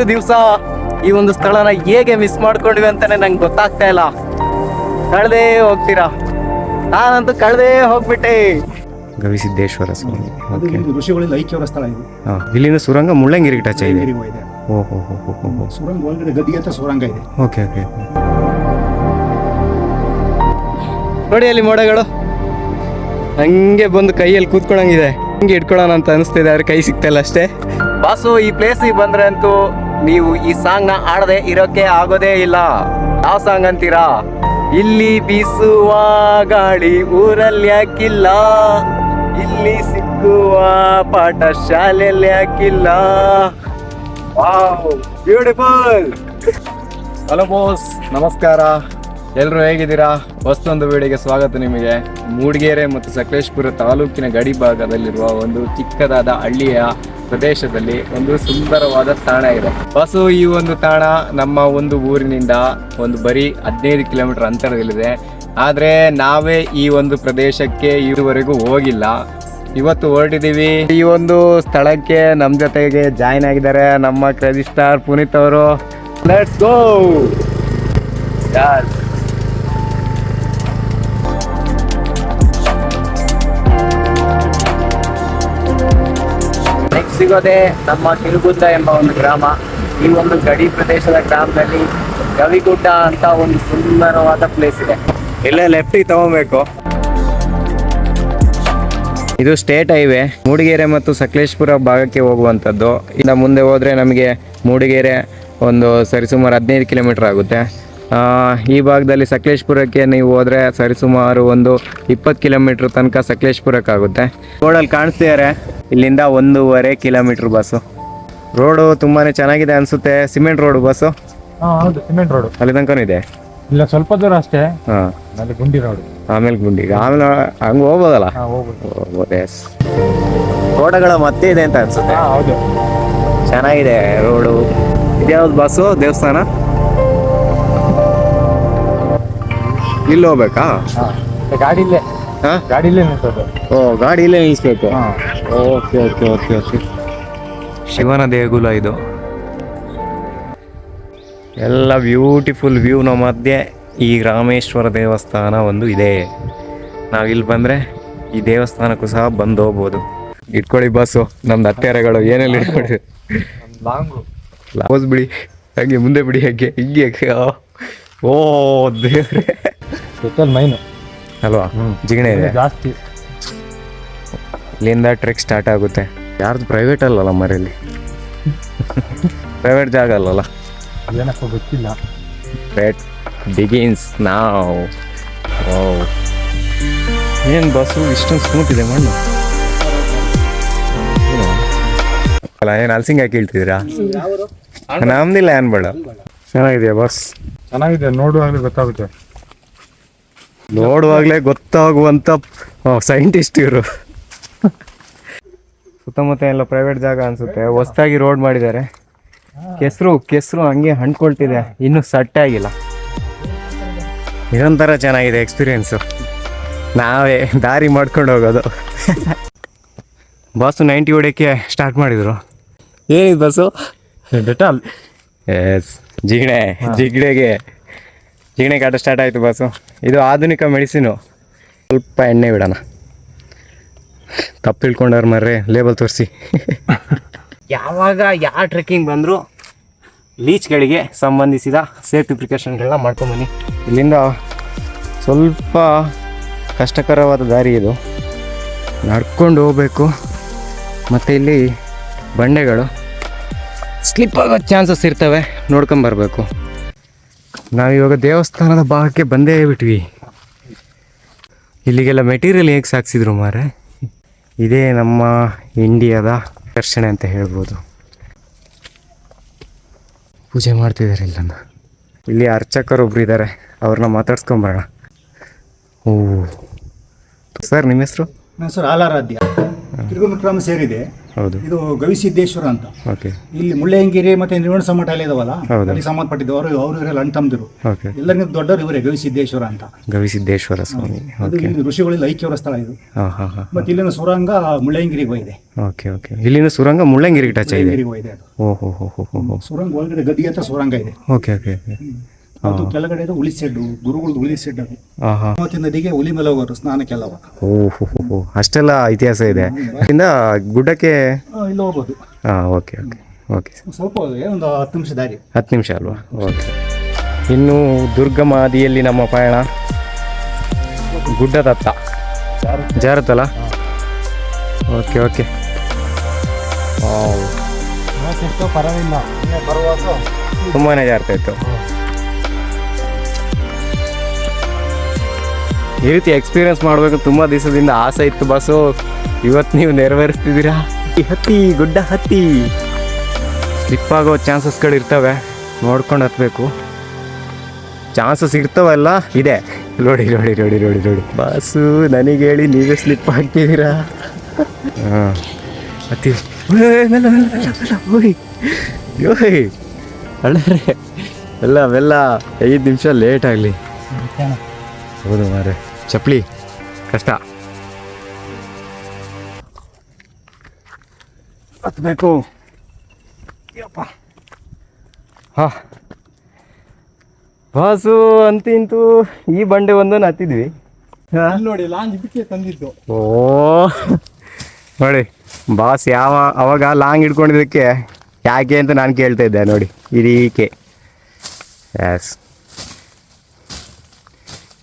ಇಷ್ಟು ದಿವಸ ಈ ಒಂದು ಸ್ಥಳನ ಹೇಗೆ ಮಿಸ್ ಮಾಡ್ಕೊಂಡ್ವಿ ಅಂತಾನೆ ನಂಗೆ ಗೊತ್ತಾಗ್ತಾ ಇಲ್ಲ. ಕಳ್ದೇ ಹೋಗ್ತೀರಾ? ನಾನಂತೂ ಕಳೆದೇ ಹೋಗ್ಬಿಟ್ಟೆ. ಗವಿಸಿದ್ದೇಶ್ವರ ಸ್ವಾಮಿ. ಓಕೆ ಇದು ಋಷಿಗಳಿಂದ ಐಕ್ಯವರ ಸ್ಥಳ ಇದು. ಇಲ್ಲಿಂದ ಸುರಂಗ ಮುಳ್ಳಂಗಿರಿ ಟಚ್ ಇದೆ. ನೀರಿಗೂ ಇದೆ. ಓಹೋ ಹೋ ಹೋ ಹೋ ಹೋ ಸುರಂಗ ಒಳಗಡೆ ಗದ್ದಿಗೆ ಹತ್ರ ಸುರಂಗ ಇದೆ. ಓಕೆ ಓಕೆ ನೋಡಿ ಅಲ್ಲಿ ಮೋಡಗಳು. ಹಂಗೆ ಬಂದು ಕೈಯಲ್ಲಿ ಕೂತ್ಕೊಳಂಗಿದೆ. ಹಂಗೆ ಇಟ್ಕೊಳ್ಳೋಣ ಅಂತ ಅನಿಸ್ತಿದೆ ಆದ್ರೆ ಕೈ ಸಿಗ್ತಾ ಇಲ್ಲ ಅಷ್ಟೇ. ಬಾಸು ಈ ಪ್ಲೇಸಿಗೆ ಬಂದ್ರೆ ಅಂತೂ ನೀವು ಈ ಸಾಂಗ್ನ ಆಡದೆ ಇರೋಕೆ ಆಗೋದೇ ಇಲ್ಲ. ಯಾವ ಸಾಂಗ್ ಅಂತೀರಾ? ಇಲ್ಲಿ ಬೀಸುವ ಗಾಳಿ ಊರಲ್ಲಿ ಹಾಕಿಲ್ಲ. ಇಲ್ಲಿ ಸಿಕ್ಕುವ ಪಾಠ ಶಾಲೆಯಲ್ಲಿ ಹಾಕಿಲ್ಲ. ಬ್ಯೂಟಿಫುಲ್ ಹಲೋ ಬೋಸ್ ನಮಸ್ಕಾರ. ಎಲ್ಲರೂ ಹೇಗಿದ್ದೀರಾ? ಹೊಸದೊಂದು ವೇಳೆಗೆ ಸ್ವಾಗತ ನಿಮಗೆ. ಮೂಡಿಗೆರೆ ಮತ್ತು ಸಕಲೇಶ್ಪುರ ತಾಲೂಕಿನ ಗಡಿ ಭಾಗದಲ್ಲಿರುವ ಒಂದು ಚಿಕ್ಕದಾದ ಹಳ್ಳಿಯ ಪ್ರದೇಶದಲ್ಲಿ ಒಂದು ಸುಂದರವಾದ ತಾಣ ಇದೆ. ಬಸ್ಸು ಈ ಒಂದು ತಾಣ ನಮ್ಮ ಒಂದು ಊರಿನಿಂದ ಒಂದು ಬರೀ ಹದಿನೈದು ಕಿಲೋಮೀಟರ್ ಅಂತರದಲ್ಲಿದೆ. ಆದರೆ ನಾವೇ ಈ ಒಂದು ಪ್ರದೇಶಕ್ಕೆ ಇದುವರೆಗೂ ಹೋಗಿಲ್ಲ. ಇವತ್ತು ಹೊರಟಿದ್ದೀವಿ. ಈ ಒಂದು ಸ್ಥಳಕ್ಕೆ ನಮ್ಮ ಜೊತೆಗೆ ಜಾಯ್ನ್ ಆಗಿದ್ದಾರೆ ನಮ್ಮ ಕ್ರೇಜಿ ಪುನೀತ್ ಅವರು. ಲೆಟ್ಸ್ ಗೋ ಸಿಗೋದೆ ನಮ್ಮ ಕಿರುಗುಡ್ಡ ಎಂಬ ಒಂದು ಗ್ರಾಮ. ಈ ಒಂದು ಗಡಿ ಪ್ರದೇಶದ ಗ್ರಾಮದಲ್ಲಿ ಗವಿಗುಡ್ಡ ಅಂತ ಒಂದು ಸುಂದರವಾದ ಪ್ಲೇಸ್ ಇದೆ. ಇಲ್ಲೇ ಲೆಫ್ಟಿಗೆ ತಗೋಬೇಕು. ಇದು ಸ್ಟೇಟ್ ಹೈವೆ ಮೂಡಿಗೆರೆ ಮತ್ತು ಸಕಲೇಶ್ಪುರ ಭಾಗಕ್ಕೆ ಹೋಗುವಂಥದ್ದು. ಇನ್ನು ಮುಂದೆ ಹೋದರೆ ನಮಗೆ ಮೂಡಿಗೆರೆ ಒಂದು ಸರಿಸುಮಾರು ಹದಿನೈದು ಕಿಲೋಮೀಟರ್ ಆಗುತ್ತೆ. ಈ ಭಾಗದಲ್ಲಿ ಸಕಲೇಶ್ಪುರಕ್ಕೆ ನೀವು ಹೋದರೆ ಸರಿಸುಮಾರು ಒಂದು ಇಪ್ಪತ್ತು ಕಿಲೋಮೀಟ್ರ್ ತನಕ ಸಕಲೇಶ್ಪುರಕ್ಕಾಗುತ್ತೆ. ರೋಡಲ್ಲಿ ಕಾಣಿಸ್ತಿದ್ದಾರೆ ಇಲ್ಲಿಂದ ಒಂದೂವರೆ ಕಿಲೋಮೀಟ್ರ್ ಬಸ್ಸು. ರೋಡು ತುಂಬಾ ಚೆನ್ನಾಗಿದೆ ಅನಿಸುತ್ತೆ. Cement road bus? ಹೌದು ಸಿಮೆಂಟ್ ರೋಡ್. ಅಲ್ಲಿ ತನಕನೂ ಇದೆ? ಇಲ್ಲ ಸ್ವಲ್ಪ ದೂರ ಅಷ್ಟೇ. ಹಾಂ. ಗುಂಡಿ ರೋಡ್. ಆಮೇಲೆ ಗುಂಡಿ. ಆಮೇಲೆ ಹಂಗೆ ಹೋಗ್ಬೋದಲ್ಲ? ಹೋಗ್ಬೋದು. ಎಸ್ ರೋಡಗಳ ಮತ್ತೆ ಇದೆ ಅಂತ ಅನ್ಸುತ್ತೆ. ಹೌದು. ಚೆನ್ನಾಗಿದೆ ರೋಡು. ಇದ್ಯಾವ್ದು ಬಸ್ಸು? ದೇವಸ್ಥಾನ? ಇಲ್ಲಿ ಹೋಗ್ಬೇಕಾ? ಗಾಡಿ ಇಲ್ಲೇ. ಹಾ? ಗಾಡಿ ಇಲ್ಲೇ ಓ ಗಾಡಿ ಇಲ್ಲೇ ನಿಲ್ಸ್ಬೇಕು. Okay okay okay okay. ಶಿವನ ದೇಗುಲ ಇದು. ಎಲ್ಲ ಬ್ಯೂಟಿಫುಲ್ ವ್ಯೂನ ಮಧ್ಯೆ ಈ ರಾಮೇಶ್ವರ ದೇವಸ್ಥಾನ ಒಂದು ಇದೆ. ನಾವು ಇಲ್ಲಿ ಬಂದರೆ ಈ ದೇವಸ್ಥಾನಕ್ಕೂ ಸಹ ಬಂದು ಹೋಗ್ಬೋದು. ಇಟ್ಕೊಳ್ಳಿ ಬಸ್ಸು ನಮ್ದು ಅತ್ತೆರೆಗಳು ಏನೆಲ್ಲ ಇಟ್ಕೊಳ್ಳಿ. ಲಾಂಗು. ಲಾಸ್ ಬಿಡಿ. ಹಾಗೆ ಮುಂದೆ ಬಿಡಿ ಹಾಗೆ ಹಿಂಗೆ. ಓ ದೇವ್ರೆ. ಟೋಟಲ್ ಮೈನು. ಅಲ್ವಾ? ಜಿಗಣೆ ಇದೆ. ಜಾಸ್ತಿ. ಇಲ್ಲಿಂದ ಟ್ರೆಕ್ ಸ್ಟಾರ್ಟ್ ಆಗುತ್ತೆ. ಯಾರ್ದು ಪ್ರೈವೇಟ್ ಅಲ್ಲಲ್ಲ ಮರೇಲಿ? ಪ್ರೈವೇಟ್ ಜಾಗ ಅಲ್ಲಲ್ಲ? ಏನಪ್ಪ ಗೊತ್ತಿಲ್ಲ. ಬೆಟ್ ಬಿಗಿನ್ಸ್ ನಾವು ಓ ಏನು ಬಸ್ಸು? ಇಷ್ಟೊಂದು ಸ್ಮೂತ್ ಇದೆ ಮಣ್ಣು. ಏನು? ಅಲ್ಲ ಏನು ಅಲ್ಸಿಂಗ್ ಹಾಕಿ ಹೇಳ್ತಿದ್ದೀರಾ? ನಮ್ದಿಲ್ಲ ಏನ್ಬೇಡ ಚೆನ್ನಾಗಿದೆಯಾ ಬಸ್? ಚೆನ್ನಾಗಿದೆ ನೋಡುವಾಗಲೇ ಗೊತ್ತಾಗುತ್ತೆ. ನೋಡುವಾಗಲೇ ಗೊತ್ತಾಗುವಂತ ಸೈಂಟಿಸ್ಟ್ ಇವರು. ಸುತ್ತಮುತ್ತ ಎಲ್ಲ ಪ್ರೈವೇಟ್ ಜಾಗ ಅನ್ಸುತ್ತೆ. ಹೊಸ್ದಾಗಿ ರೋಡ್ ಮಾಡಿದ್ದಾರೆ. ಕೆಸರು ಕೆಸರು ಹಂಗೆ ಹಣ್ಕೊಳ್ತಿದೆ. ಇನ್ನೂ ಸಟ್ಟೆ ಆಗಿಲ್ಲ. ಇದೊಂಥರ ಚೆನ್ನಾಗಿದೆ ಎಕ್ಸ್ಪೀರಿಯನ್ಸು ನಾವೇ ದಾರಿ ಮಾಡ್ಕೊಂಡು ಹೋಗೋದು. ಬಸ್ ನೈಂಟಿ ಹೊಡೆಯೋಕ್ಕೆ ಸ್ಟಾರ್ಟ್ ಮಾಡಿದರು. ಏನಿದು ಬಸ್ಸು ಡೆಟಾಲ್ ಎಸ್ ಜಿಗಣೆ ಜಿಗಣೆಗೆ. ಜಿಗಣೆ ಕಾಟ ಸ್ಟಾರ್ಟ್ ಆಯಿತು ಬಾಸು ಇದು ಆಧುನಿಕ ಮೆಡಿಸಿನು ಸ್ವಲ್ಪ ಎಣ್ಣೆ ಬಿಡೋಣ. ತಪ್ಪು ತಿಳ್ಕೊಂಡವ್ರು ಮರ್ರೆ ಲೇಬಲ್ ತೋರಿಸಿ. ಯಾವಾಗ ಯಾವ ಟ್ರೆಕ್ಕಿಂಗ್ ಬಂದರೂ ಲೀಚ್ಗಳಿಗೆ ಸಂಬಂಧಿಸಿದ ಸೇಫ್ಟಿ ಪ್ರಿಕಾಷನ್ಗಳನ್ನ ಮಾಡ್ಕೊಂಬನ್ನಿ ಇಲ್ಲಿಂದ ಸ್ವಲ್ಪ ಕಷ್ಟಕರವಾದ ದಾರಿ ಇದು. ನಡ್ಕೊಂಡು ಹೋಗಬೇಕು. ಮತ್ತು ಇಲ್ಲಿ ಬಂಡೆಗಳು. ಸ್ಲಿಪ್ ಆಗೋ ಚಾನ್ಸಸ್ ಇರ್ತವೆ. ನೋಡ್ಕೊಂಬರ್ಬೇಕು ನಾವಿವಾಗ ದೇವಸ್ಥಾನದ ಭಾಗಕ್ಕೆ ಬಂದೇ ಬಿಟ್ವಿ. ಇಲ್ಲಿಗೆಲ್ಲ ಮೆಟೀರಿಯಲ್ ಹೇಗೆ ಸಾಕ್ಸಿದ್ರು ಮಾರೆ ಇದೇ ನಮ್ಮ ಇಂಡಿಯಾದ ಆಕರ್ಷಣೆ ಅಂತ ಹೇಳ್ಬೋದು. ಪೂಜೆ ಮಾಡ್ತಿದ್ದಾರೆ ಇಲ್ಲನ್ನ ಇಲ್ಲಿ ಅರ್ಚಕರೊಬ್ರು ಇದ್ದಾರೆ ಅವ್ರನ್ನ ಮಾತಾಡ್ಸ್ಕೊಂಬರೋಣ. ಓ. ಸರ್, ನಿಮ್ಮ ಹೆಸರು? ಹೆಸರು ಆಲಾರಾಧ್ಯ. ತಿರುಗುನ ಗ್ರಾಮ ಸೇರಿದೆ. ಹೌದು. ಇದು ಗವಿಸಿದ್ದೇಶ್ವರ ಅಂತ. ಓಕೆ. ಇಲ್ಲಿ ಮುಳ್ಳಯ್ಯಂಗಿರಿ ಮತ್ತೆ ನಿರ್ವಹಣ ಸಮಠ ಎಲ್ಲ ಇದಾವಲ್ಲ. ಅಲ್ಲಿ ಸಂಬಂಧಪಟ್ಟಿದ್ದು ಅವರು ಇವರೆಲ್ಲ ಅಣ್ಣ ತಮ್ಮದಿರು ಓಕೆ. ಎಲ್ಲರಿಗಿಂತ ದೊಡ್ಡವರು ಇವರೇ ಗವಿಸಿದ್ದೇಶ್ವರ ಅಂತ. ಗವಿಸಿದ್ದೇಶ್ವರ ಸ್ವಾಮಿ. ಅದು ಇಲ್ಲಿ ಋಷಿಗಳಲ್ಲಿ ಐಕ್ಯವರ ಸ್ಥಳ ಇದು. ಮತ್ತೆ ಇಲ್ಲಿನ ಸುರಂಗ ಮುಳ್ಳಯ್ಯಂಗಿರಿಗೆ ಹೋಗಿದೆ. Okay okay. ಇಲ್ಲಿನ ಸುರಂಗ ಮುಳ್ಳಯ್ಯಂಗಿರಿಗೆ ಟಚ್ ಇದೆ ಓ ಹೋ ಹೋ ಹೋ ಸುರಂಗ ಒಳಗಡೆ ಗದ್ದಿಗೆ ಅಂತ ಸುರಂಗ ಇದೆ. ಓಕೆ ಓಕೆ ಅದು ಕೆಳಗಡೆ ಇದು ಉಳಿ ಸೆಡ್ಡು ಗುರುಗಳದ್ದು ಉಳಿ ಸೆಡ್ ಅದು. ನದಿಗೆ ಹುಲಿ ಮೇಲೆ ಹೋಗೋರು ಸ್ನಾನಕ್ಕೆಲ್ಲವ ಓ ಹೋ ಹೋ ಹೋ ಅಷ್ಟೆಲ್ಲ ಇತಿಹಾಸ ಇದೆ. ಇನ್ನ ಗುಡ್ಡಕ್ಕೆ? ಇಲ್ಲಿ ಹೋಗ್ಬೋದು. ಹಾಂ ಓಕೆ ಓಕೆ ಓಕೆ. ಸ್ವಲ್ಪ ಒಂದು ಹತ್ತು ನಿಮಿಷ ದಾರಿ. ಹತ್ತು ನಿಮಿಷ ಅಲ್ವಾ? ಓಕೆ. ಇನ್ನು ದುರ್ಗಮಾದಿಯಲ್ಲಿ ನಮ್ಮ ಪಯಣ. ಗುಡ್ಡದತ್ತ. ಜಾರತ್ತಲ್ಲ ಓಕೆ ಓಕೆ. ತುಂಬಾ ಜಾರ್ತಾ ಇತ್ತು. ಈ ರೀತಿ ಎಕ್ಸ್ಪೀರಿಯನ್ಸ್ ಮಾಡಬೇಕು ತುಂಬ ದಿವಸದಿಂದ ಆಸೆ ಇತ್ತು ಬಸ್ಸು ಇವತ್ತು ನೀವು ನೆರವೇರಿಸ್ತಿದ್ದೀರಾ? ಈ ಹತ್ತಿ ಗುಡ್ಡ ಹತ್ತಿ. ಸ್ಲಿಪ್ ಆಗೋ ಚಾನ್ಸಸ್ಗಳು ಇರ್ತವೆ. ನೋಡ್ಕೊಂಡು ಹತ್ತಬೇಕು ಚಾನ್ಸಸ್ ಇರ್ತವಲ್ಲ ಇದೆ. ನೋಡಿ ನೋಡಿ ನೋಡಿ ನೋಡಿ ನೋಡಿ. ಬಸ್ಸು ನನಗೆ ಹೇಳಿ ನೀವೇ ಸ್ಲಿಪ್ ಆಗ್ತಿದ್ದೀರಾ ಹಾಂ. ಹತ್ತಿ ಯೋಯ್ ಅಳ್ಳರೆ ಎಲ್ಲ ಅವೆಲ್ಲ ಐದು ನಿಮಿಷ ಲೇಟ್ ಆಗಲಿ. ಹೌದು ಮಾರೆ. ಚಪ್ಪಲಿ. ಕಷ್ಟ. ಹತ್ಬೇಕು ಹಾ. ಬಾಸು ಅಂತಿಂತು. ಈ ಬಂಡೆ ಒಂದನ್ನು ಹತ್ತಿದ್ವಿ. ನೋಡಿ ಲಾಂಗ್ ಬಿಕ್ಕೆ ತಂದಿದ್ದು. ಓ. ನೋಡಿ ಬಾಸ್ ಯಾವ ಅವಾಗ ಲಾಂಗ್ ಹಿಡ್ಕೊಂಡಿದ್ದಕ್ಕೆ ಯಾಕೆ ಅಂತ ನಾನು ಕೇಳ್ತಾ ಇದ್ದೆ ನೋಡಿ ಇದೀಕೆ. ಎಸ್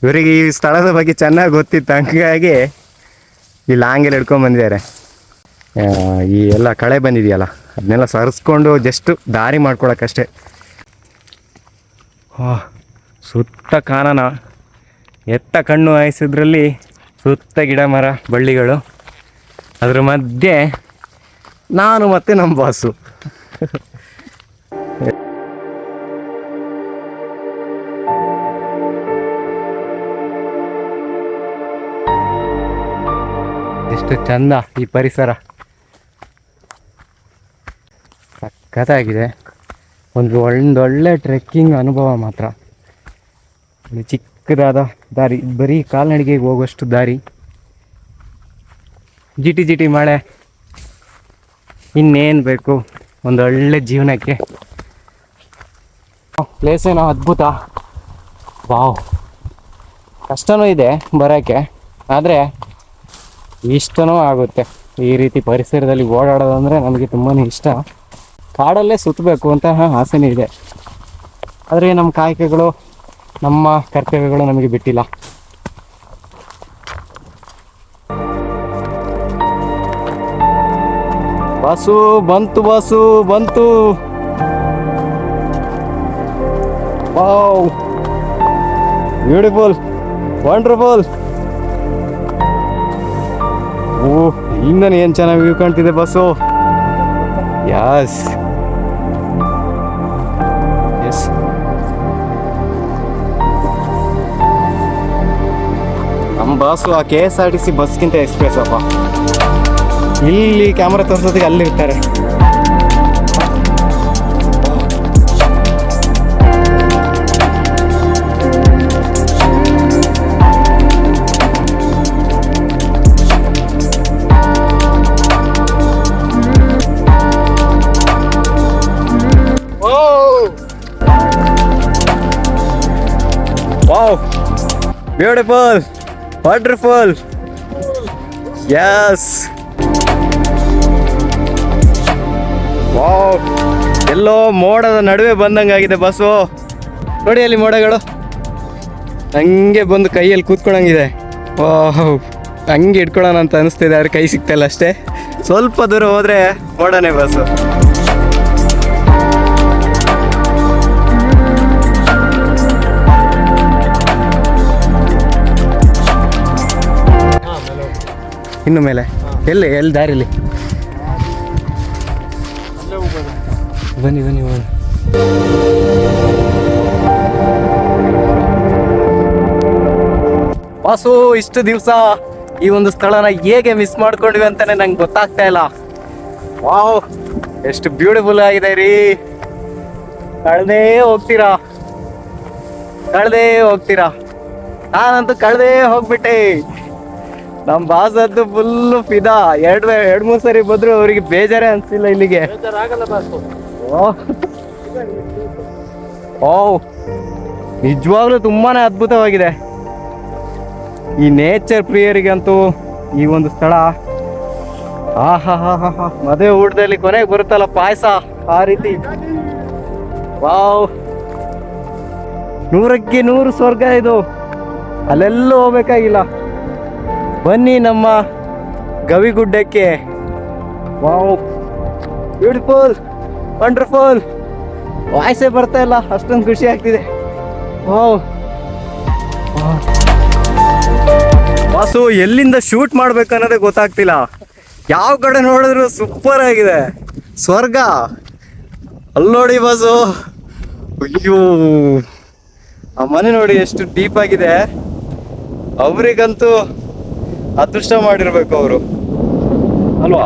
ಇವರಿಗೆ ಈ ಸ್ಥಳದ ಬಗ್ಗೆ ಚೆನ್ನಾಗಿ ಗೊತ್ತಿತ್ತು. ಹಂಗಾಗಿ ಈ ಲಾಂಗಲ್ಲಿ ಹಿಡ್ಕೊಂಡು ಬಂದಿದ್ದಾರೆ. ಈ ಎಲ್ಲ ಕಳೆ ಬಂದಿದೆಯಲ್ಲ, ಅದನ್ನೆಲ್ಲ ಸರಿಸ್ಕೊಂಡು ಜಸ್ಟ್ ದಾರಿ ಮಾಡ್ಕೊಳಕ್ಕಷ್ಟೇ ಸುತ್ತ ಕಾನನ, ಎತ್ತ ಕಣ್ಣು ಹಾಯಿಸಿದ್ರಲ್ಲಿ ಸುತ್ತ ಗಿಡ ಮರ, ಬಳ್ಳಿಗಳು. ಅದ್ರ ಮಧ್ಯೆ ನಾನು ಮತ್ತು ನಮ್ಮ ಬಾಸು ಎಷ್ಟು ಚಂದ ಈ ಪರಿಸರ. ಸಖತ್ತಾಗಿದೆ. ಒಂದು ಒಂದೊಳ್ಳೆ ಟ್ರೆಕ್ಕಿಂಗ್ ಅನುಭವ ಮಾತ್ರ. ಒಂದು ಚಿಕ್ಕದಾದ ದಾರಿ, ಬರೀ ಕಾಲ್ನಡಿಗೆಗೆ ಹೋಗುವಷ್ಟು ದಾರಿ. ಜಿಟಿ ಜಿಟಿ ಮಳೆ. ಇನ್ನೇನು ಬೇಕು? ಒಂದು ಒಳ್ಳೆ ಜೀವನಕ್ಕೆ. ಪ್ಲೇಸ್ ಏನೋ ಅದ್ಭುತ. ವಾವ್. ಕಷ್ಟನೂ ಇದೆ ಬರೋಕ್ಕೆ, ಆದರೆ ಇಷ್ಟನೂ ಆಗುತ್ತೆ. ಈ ರೀತಿ ಪರಿಸರದಲ್ಲಿ ಓಡಾಡೋದಂದರೆ ನಮಗೆ ತುಂಬಾ ಇಷ್ಟ. ಕಾಡಲ್ಲೇ ಸುತ್ತಬೇಕು ಅಂತ ಆಸೆನೇ ಇದೆ. ಆದರೆ ನಮ್ಮ ಕಾಯಕಗಳು, ನಮ್ಮ ಕರ್ತವ್ಯಗಳು ನಮಗೆ ಬಿಟ್ಟಿಲ್ಲ. ಬಸ್ಸು ಬಂತು ಬಾಸು, ಬಂತು. ಬ್ಯೂಟಿಫುಲ್ ವಂಡರ್ಫುಲ್ ಓ ಹಿಂದನ ಏನು ಚೆನ್ನಾಗಿ ವ್ಯೂ ಕಾಣ್ತಿದೆ ಬಸ್ಸು ಯಾಸ್ ಎಸ್ ನಮ್ಮ ಬಸ್ಸು ಆ K S R T C ಬಸ್ಗಿಂತ express ಅಪ್ಪ. ಇಲ್ಲಿ ಕ್ಯಾಮ್ರಾ ತೋರಿಸೋದಕ್ಕೆ ಅಲ್ಲಿ ಬ್ಯೂಟಿಫುಲ್ ವಂಡರ್ಫುಲ್ ಯಸ್ ಎಲ್ಲೋ ಮೋಡದ ನಡುವೆ ಬಂದಂಗಾಗಿದೆ ಬಸ್ಸು. ನೋಡಿ ಅಲ್ಲಿ ಮೋಡಗಳು. ಹಂಗೆ ಬಂದು ಕೈಯಲ್ಲಿ ಕೂತ್ಕೊಳಂಗಿದೆ. ಓಹ್ ಹಂಗೆ ಇಟ್ಕೊಳ್ಳೋಣ ಅಂತ ಅನಿಸ್ತಿದೆ ಆದ್ರೆ ಕೈ ಸಿಗ್ತಾಯಿಲ್ಲ ಅಷ್ಟೇ. ಸ್ವಲ್ಪ ದೂರ ಹೋದರೆ ಮೋಡನೇ ಬಸ್ಸು. ಇನ್ನು ಮೇಲೆ. ಎಲ್ಲಿ ಎಲ್ಲಿ, ದಾರಿಲಿ? ಬನ್ನಿ ಬನ್ನಿ ಬನ್ನಿ ವಾಸು, ಇಷ್ಟು ದಿವಸ ಈ ಒಂದು ಸ್ಥಳನ ಹೇಗೆ ಮಿಸ್ ಮಾಡ್ಕೊಂಡ್ವಿ ಅಂತಾನೆ ನಂಗೆ ಗೊತ್ತಾಗ್ತಾ ಇಲ್ಲ. ವಾವ್, ಎಷ್ಟು ಬ್ಯೂಟಿಫುಲ್ ಆಗಿದೆ ರೀ. ಕಳ್ದೇ ಹೋಗ್ತೀರಾ? ಕಳ್ದೇ ಹೋಗ್ತೀರಾ? ನಾನಂತೂ ಕಳ್ದೇ ಹೋಗ್ಬಿಟ್ಟೆ. ನಮ್ಮ ಬಾಸ್ ಅದು ಫುಲ್ ಫಿದಾ. ಎರಡು ಎರಡು ಮೂರು ಸರಿ ಬಂದ್ರು ಅವರಿಗೆ ಬೇಜಾರೇ ಅನ್ಸಿಲ್ಲ ಇಲ್ಲಿಗೆ. ಓ. ನಿಜವಾಗ್ಲೂ ತುಂಬಾನೇ ಅದ್ಭುತವಾಗಿದೆ. ಈ ನೇಚರ್ ಪ್ರಿಯರಿಗಂತೂ ಈ ಒಂದು ಸ್ಥಳ. ಹಾ. ಮದುವೆ ಊಟದಲ್ಲಿ ಕೊನೆಗೆ ಬರುತ್ತಲ್ಲ ಪಾಯಸ? ಆ ರೀತಿ. ವಾವ್. ನೂರಕ್ಕೆ ನೂರು ಸ್ವರ್ಗ ಇದು. ಅಲ್ಲೆಲ್ಲೂ ಹೋಗ್ಬೇಕಾಗಿಲ್ಲ. ಬನ್ನಿ ನಮ್ಮ ಗವಿಗುಡ್ಡಕ್ಕೆ. ವಾವ್. ಬ್ಯೂಟಿಫುಲ್ ವಂಡರ್ಫುಲ್ ವಾಯ್ಸೇ ಬರ್ತಾ ಇಲ್ಲ, ಅಷ್ಟೊಂದು ಖುಷಿ ಆಗ್ತಿದೆ. ವಾವ್. ವಾಸು, ಎಲ್ಲಿಂದ ಶೂಟ್ ಮಾಡ್ಬೇಕು ಅನ್ನೋದೇ ಗೊತ್ತಾಗ್ತಿಲ್ಲ. ಯಾವ ಕಡೆ ನೋಡಿದ್ರು ಸೂಪರ್ ಆಗಿದೆ. ಸ್ವರ್ಗ. ಅಲ್ಲಿ ನೋಡಿ ಬಾಸು ಅಯ್ಯೋ. ಆ ಮನೆ ನೋಡಿ ಎಷ್ಟು ಡೀಪ್ ಆಗಿದೆ. ಅವರಿಗಂತೂ ಅದೃಷ್ಟ ಮಾಡಿರ್ಬೇಕು ಅವರು. ಅಲ್ವಾ?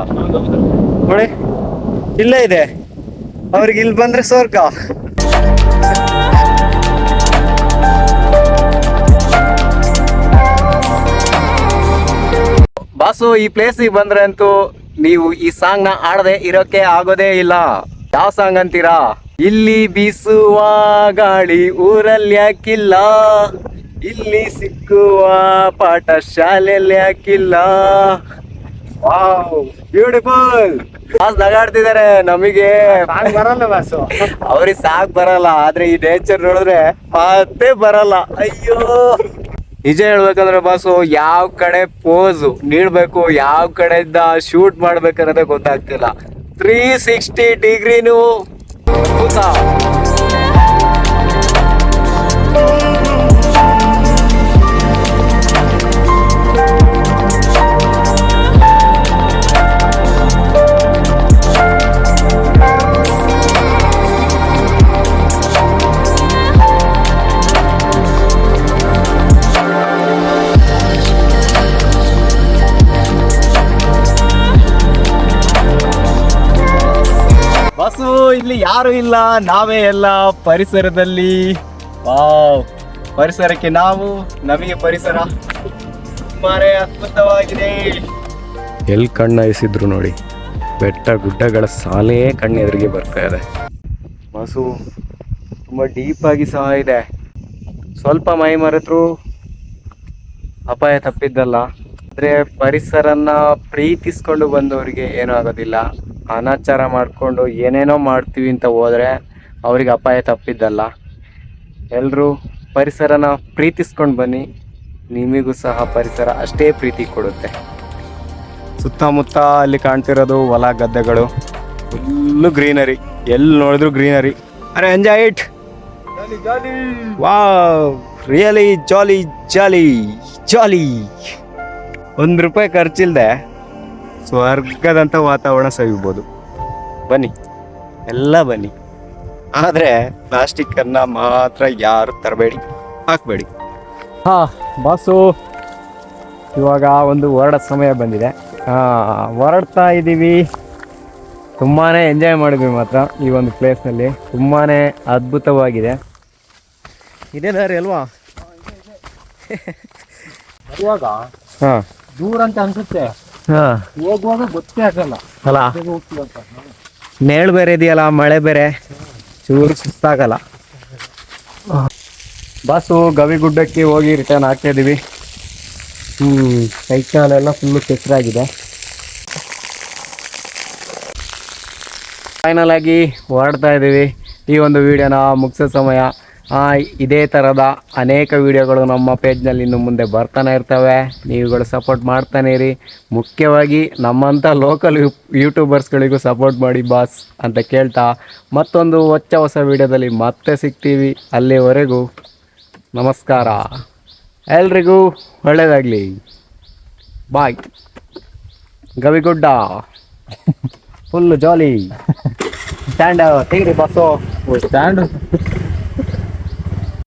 ನೋಡಿ, ಇಲ್ಲೇ ಇದೆ. ಅವ್ರಿಗೆ ಇಲ್ಲಿ ಬಂದ್ರೆ ಸ್ವರ್ಗ. ಬಾಸು, ಈ ಪ್ಲೇಸಿಗೆ ಬಂದ್ರೆ ಅಂತೂ ನೀವು ಈ ಸಾಂಗ್ನ ಆಡದೆ ಇರೋಕೆ ಆಗೋದೇ ಇಲ್ಲ. ಯಾವ ಸಾಂಗ್ ಅಂತೀರಾ? ಇಲ್ಲಿ ಬೀಸುವ ಗಾಳಿ, ಊರಲ್ಲಿ ಯಾಕಿಲ್ಲ ಇಲ್ಲಿ ಸಿಕ್ಕುವ ಪಾಠ ಶಾಲೆಯಲ್ಲಿ ಹಾಕಿಲ್ಲ ಬ್ಯೂಟಿಫುಲ್ ಬಾಸ್ ನಗಾಡ್ತಿದ್ದಾರೆ ನಮಗೆ. ಬರಲ್ಲ ಬಾಸು. ಅವ್ರಿಗೆ ಸಾಕ್ ಬರಲ್ಲ ಆದ್ರೆ ಈ ನೇಚರ್ ನೋಡಿದ್ರೆ ಮತ್ತೆ ಬರಲ್ಲ. ಅಯ್ಯೋ. ನಿಜ ಹೇಳ್ಬೇಕಂದ್ರೆ ಬಾಸು ಯಾವ ಕಡೆ ಪೋಸ್ ನೀಡ್ಬೇಕು ಯಾವ ಕಡೆಯಿಂದ ಶೂಟ್ ಮಾಡ್ಬೇಕನ್ನೋದೇ ಗೊತ್ತಾಗ್ತಿಲ್ಲ. ತ್ರೀ ಸಿಕ್ಸ್ಟಿ ಡಿಗ್ರಿನು ಇಲ್ಲಿ ಯಾರು ಇಲ್ಲ, ನಾವೇ ಎಲ್ಲ ಪರಿಸರದಲ್ಲಿ. ವಾವ್. ಪರಿಸರಕ್ಕೆ ನಾವು ನಮಗೆ ಪರಿಸರ ತುಂಬಾನೇ ಅದ್ಭುತವಾಗಿದೆ. ಎಲ್ಲಿ ಕಣ್ಣಿಸಿದ್ರು ನೋಡಿ. ಬೆಟ್ಟ ಗುಡ್ಡಗಳ ಸಾಲೇ ಕಣ್ಣೆದುರಿಗೆ ಬರ್ತಾ ಇದೆ. ಮಸು ತುಂಬ ಡೀಪ್ ಆಗಿ ಸಹ ಇದೆ. ಸ್ವಲ್ಪ ಮೈ ಮರೆತರು ಅಪಾಯ ತಪ್ಪಿದ್ದಲ್ಲ. ಅಂದ್ರೆ ಪರಿಸರನ ಪ್ರೀತಿಸ್ಕೊಂಡು ಬಂದವರಿಗೆ ಏನೂ ಆಗೋದಿಲ್ಲ. ಅನಾಚಾರ ಮಾಡಿಕೊಂಡು ಏನೇನೋ ಮಾಡ್ತೀವಿ ಅಂತ ಹೋದರೆ ಅವ್ರಿಗೆ ಅಪಾಯ ತಪ್ಪಿದ್ದಲ್ಲ. ಎಲ್ಲರೂ ಪರಿಸರನ ಪ್ರೀತಿಸ್ಕೊಂಡು ಬನ್ನಿ. ನಿಮಗೂ ಸಹ ಪರಿಸರ ಅಷ್ಟೇ ಪ್ರೀತಿ ಕೊಡುತ್ತೆ. ಸುತ್ತಮುತ್ತ ಅಲ್ಲಿ ಕಾಣ್ತಿರೋದು ಹೊಲ ಗದ್ದೆಗಳು. ಫುಲ್ಲು ಗ್ರೀನರಿ ಎಲ್ಲಿ ನೋಡಿದ್ರು ಗ್ರೀನರಿ ಅರೆ enjoy it wow really jolly jolly jolly ಒಂದು ರೂಪಾಯಿ ಖರ್ಚಿಲ್ದೆ ಸ್ವರ್ಗದಂಥ ವಾತಾವರಣ ಸವಿಬೋದು ಬನ್ನಿ. ಎಲ್ಲ ಬನ್ನಿ. ಆದರೆ ಪ್ಲಾಸ್ಟಿಕ್ಕನ್ನು ಮಾತ್ರ ಯಾರು ತರಬೇಡಿ ಹಾಕಬೇಡಿ. ಹಾಂ ಬಾಸು ಇವಾಗ ಒಂದು ಹೊರಡ ಸಮಯ ಬಂದಿದೆ. ಹೊರಡ್ತಾ ಇದ್ದೀವಿ. ತುಂಬಾ ಎಂಜಾಯ್ ಮಾಡಿದ್ವಿ ಮಾತ್ರ ಈ ಒಂದು ಪ್ಲೇಸ್ನಲ್ಲಿ ತುಂಬಾ ಅದ್ಭುತವಾಗಿದೆ. ಇದೇ ದಾರಿ ಅಲ್ವಾ? ಇವಾಗ ಹಾಂ. ದೂರ ಅಂತ ಅನ್ಸುತ್ತೆ. ಹೋಗುವಾಗ ಗೊತ್ತೇ ಆಗಲ್ಲ. ಅಲ್ಲ? ನೇಳು ಬೇರೆ ಇದೆಯಲ್ಲ ಮಳೆ ಬೇರೆ ಚೂರು ಸುಸ್ತಾಗಲ್ಲ ಬಸ್ಸು ಗವಿಗುಡ್ಡಕ್ಕೆ ಹೋಗಿ ರಿಟರ್ನ್ ಆಗ್ತಾ ಇದೀವಿ ಹ್ಞೂ ಕೈ ಕಾಲೆಲ್ಲ ಫುಲ್ಲು ಕೆಸರಾಗಿದೆ ಫೈನಲ್ ಆಗಿ ಹೊರಡ್ತಾ ಇದ್ದೀವಿ. ಈ ಒಂದು ವಿಡಿಯೋನ ಮುಗಿಸೋ ಸಮಯ. ಇದೇ ಥರದ ಅನೇಕ ವಿಡಿಯೋಗಳು ನಮ್ಮ ಪೇಜ್ನಲ್ಲಿ ಇನ್ನು ಮುಂದೆ ಬರ್ತಾನೆ ಇರ್ತವೆ. ನೀವುಗಳು ಸಪೋರ್ಟ್ ಮಾಡ್ತಾನೆ ಇರಿ. ಮುಖ್ಯವಾಗಿ ನಮ್ಮಂಥ ಲೋಕಲ್ ಯೂಟ್ಯೂಬರ್ಸ್ಗಳಿಗೂ ಸಪೋರ್ಟ್ ಮಾಡಿ ಬಾಸ್ ಅಂತ ಕೇಳ್ತಾ ಮತ್ತೊಂದು ಹೊಚ್ಚ ಹೊಸ ವಿಡಿಯೋದಲ್ಲಿ ಮತ್ತೆ ಸಿಗ್ತೀವಿ. ಅಲ್ಲಿವರೆಗೂ ನಮಸ್ಕಾರ. ಎಲ್ರಿಗೂ ಒಳ್ಳೆಯದಾಗಲಿ. Bye. Gavigudda. Full jolly stand ತೆಗ್ರಿ bus stand